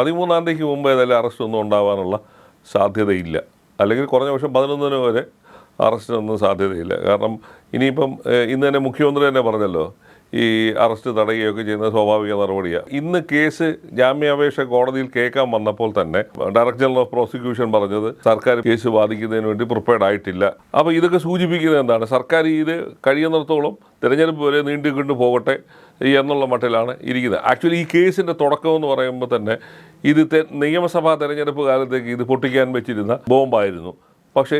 പതിമൂന്നാം തീയതിക്ക് മുമ്പ് ഏതായാലും അറസ്റ്റ് ഒന്നും ഉണ്ടാവാനുള്ള സാധ്യതയില്ല. അല്ലെങ്കിൽ കുറഞ്ഞ പക്ഷം പതിനൊന്നിന് വരെ അറസ്റ്റിനൊന്നും സാധ്യതയില്ല. കാരണം ഇനിയിപ്പം ഇന്ന് തന്നെ മുഖ്യമന്ത്രി തന്നെ പറഞ്ഞല്ലോ ഈ അറസ്റ്റ് തടയുകയൊക്കെ ചെയ്യുന്ന സ്വാഭാവിക നടപടിയാണ് ഇന്ന് കേസ് ജാമ്യാപേക്ഷ കോടതിയിൽ കേൾക്കാൻ വന്നപ്പോൾ തന്നെ ഡയറക്ടർ ജനറൽ ഓഫ് പ്രോസിക്യൂഷൻ പറഞ്ഞത് സർക്കാർ കേസ് ബാധിക്കുന്നതിന് വേണ്ടി പ്രിപ്പയർഡ് ആയിട്ടില്ല. അപ്പോൾ ഇതൊക്കെ സൂചിപ്പിക്കുന്നത് എന്താണ്? സർക്കാർ ഇത് കഴിയുന്നിടത്തോളം തിരഞ്ഞെടുപ്പ് വരെ നീണ്ടുകൊണ്ട് പോകട്ടെ എന്നുള്ള മട്ടിലാണ് ഇരിക്കുന്നത്. ആക്ച്വലി ഈ കേസിന്റെ തുടക്കം എന്ന് പറയുമ്പോൾ തന്നെ ഇത് നിയമസഭാ തെരഞ്ഞെടുപ്പ് കാലത്തേക്ക് ഇത് പൊട്ടിക്കാൻ വെച്ചിരുന്ന ബോംബായിരുന്നു. പക്ഷേ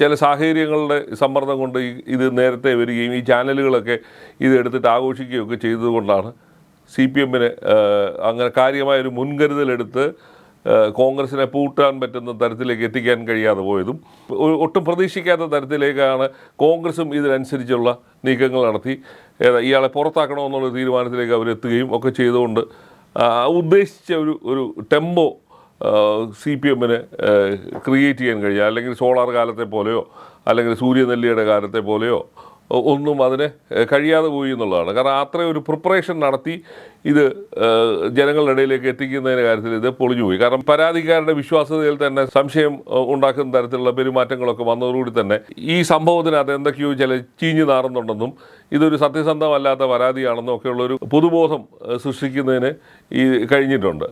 ചില സാഹചര്യങ്ങളുടെ സമ്മർദ്ദം കൊണ്ട് ഇത് നേരത്തെ വരികയും ഈ ചാനലുകളൊക്കെ ഇത് എടുത്തിട്ട് ആഘോഷിക്കുകയൊക്കെ ചെയ്തതുകൊണ്ടാണ് സി പി എമ്മിന് അങ്ങനെ കാര്യമായൊരു മുൻകരുതലെടുത്ത് കോൺഗ്രസിനെ പൂട്ടാൻ പറ്റുന്ന തരത്തിലേക്ക് എത്തിക്കാൻ കഴിയാതെ പോയതും ഒട്ടും പ്രതീക്ഷിക്കാത്ത തരത്തിലേക്കാണ് കോൺഗ്രസും ഇതിനനുസരിച്ചുള്ള നീക്കങ്ങൾ നടത്തി. ഇയാളെ പുറത്താക്കണമെന്നുള്ള തീരുമാനത്തിലേക്ക് അവരെത്തുകയും ഒക്കെ ചെയ്തുകൊണ്ട് ഉദ്ദേശിച്ച ഒരു ഒരു ടെമ്പോ സി പി എമ്മിന് ക്രിയേറ്റ് ചെയ്യാൻ കഴിയുക അല്ലെങ്കിൽ സോളാർ കാലത്തെ പോലെയോ അല്ലെങ്കിൽ സൂര്യനെല്ലിയുടെ കാലത്തെ പോലെയോ ഒന്നും അതിന് കഴിയാതെ പോയി എന്നുള്ളതാണ്. കാരണം അത്രയും ഒരു പ്രിപ്പറേഷൻ നടത്തി ഇത് ജനങ്ങളുടെ ഇടയിലേക്ക് എത്തിക്കുന്നതിന്റെ കാര്യത്തിൽ ഇത് പൊളിഞ്ഞു പോയി. കാരണം പരാതിക്കാരുടെ വിശ്വാസ്യതയിൽ തന്നെ സംശയം ഉണ്ടാക്കുന്ന തരത്തിലുള്ള പെരുമാറ്റങ്ങളൊക്കെ വന്നതോടുകൂടി തന്നെ ഈ സംഭവത്തിനകത്ത് എന്തൊക്കെയോ ചില ചീഞ്ഞു നാറുന്നുണ്ടെന്നും ഇതൊരു സത്യസന്ധമല്ലാത്ത പരാതിയാണെന്നും ഒക്കെയുള്ളൊരു പൊതുബോധം സൃഷ്ടിക്കുന്നതിന് ഈ കഴിഞ്ഞിട്ടുണ്ട്.